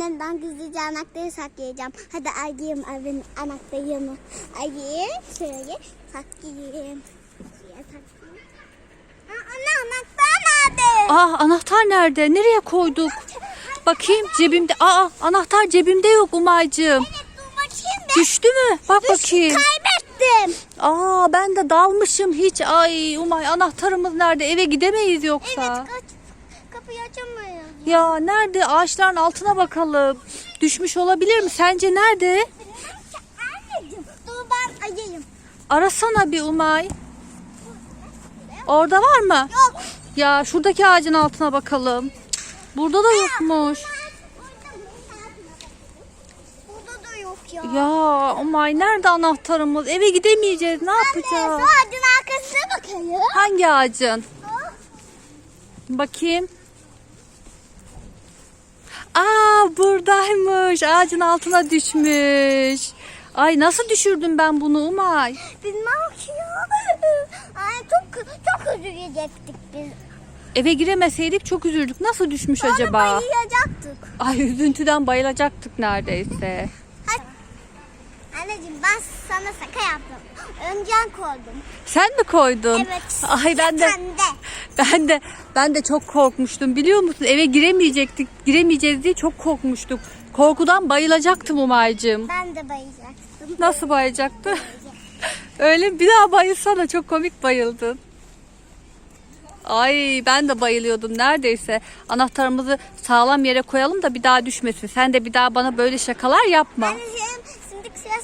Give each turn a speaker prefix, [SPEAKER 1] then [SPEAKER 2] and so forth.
[SPEAKER 1] Annemden gizlice anahtarı saklayacağım. Hadi ayıyım evin anahtarını. Ayı şöyle saklayayım. Aa, Anne anahtar nerede?
[SPEAKER 2] Aa anahtar nerede? Nereye koyduk? Bakayım cebimde. Aa anahtar cebimde yok Umay'cığım.
[SPEAKER 1] Evet dur bakayım be.
[SPEAKER 2] Düştü mü? Bak bakayım.
[SPEAKER 1] Kaybettim.
[SPEAKER 2] Aa ben de dalmışım hiç. Ay Umay anahtarımız nerede? Eve gidemeyiz yoksa.
[SPEAKER 1] Evet kaç. Kapıyı açamıyorum.
[SPEAKER 2] Ya nerede? Ağaçların altına bakalım. Düşmüş olabilir mi? Sence nerede?
[SPEAKER 1] Anneciğim. Dur ben ayıyım.
[SPEAKER 2] Arasana bir Umay. Orada var mı?
[SPEAKER 1] Yok.
[SPEAKER 2] Ya şuradaki ağacın altına bakalım. Burada da yokmuş.
[SPEAKER 1] Burada da yok ya.
[SPEAKER 2] Ya Umay nerede anahtarımız? Eve gidemeyeceğiz. Ne
[SPEAKER 1] Anne
[SPEAKER 2] yapacağız?
[SPEAKER 1] şu ağacın arkasına bakayım.
[SPEAKER 2] Hangi ağacın? Bakayım. Aa buradaymış. Ağacın altına düşmüş. Ay nasıl düşürdüm ben bunu Umay?
[SPEAKER 1] Bilmem ki ya. Ay çok çok üzülecektik biz.
[SPEAKER 2] Eve giremeseydik çok üzüldük. Nasıl düşmüş
[SPEAKER 1] Sonra
[SPEAKER 2] acaba?
[SPEAKER 1] bayılacaktık.
[SPEAKER 2] Ay üzüntüden bayılacaktık neredeyse.
[SPEAKER 1] Anneciğim ben sana şaka yaptım. Öncen koydum.
[SPEAKER 2] Sen mi koydun?
[SPEAKER 1] Evet.
[SPEAKER 2] Ay ben de
[SPEAKER 1] Sen de.
[SPEAKER 2] ben de ben de çok korkmuştum. Biliyor musun? Eve giremeyecektik. Giremeyeceğiz diye çok korkmuştuk. Korkudan bayılacaktım Umay'cığım.
[SPEAKER 1] Ben de bayılacaktım.
[SPEAKER 2] Nasıl bayılacaktı? Öyle bir daha bayılsana çok komik bayıldın. Ay ben de bayılıyordum neredeyse. Anahtarımızı sağlam yere koyalım da bir daha düşmesin. Sen de bir daha bana böyle şakalar yapma.
[SPEAKER 1] Anneciğim şimdi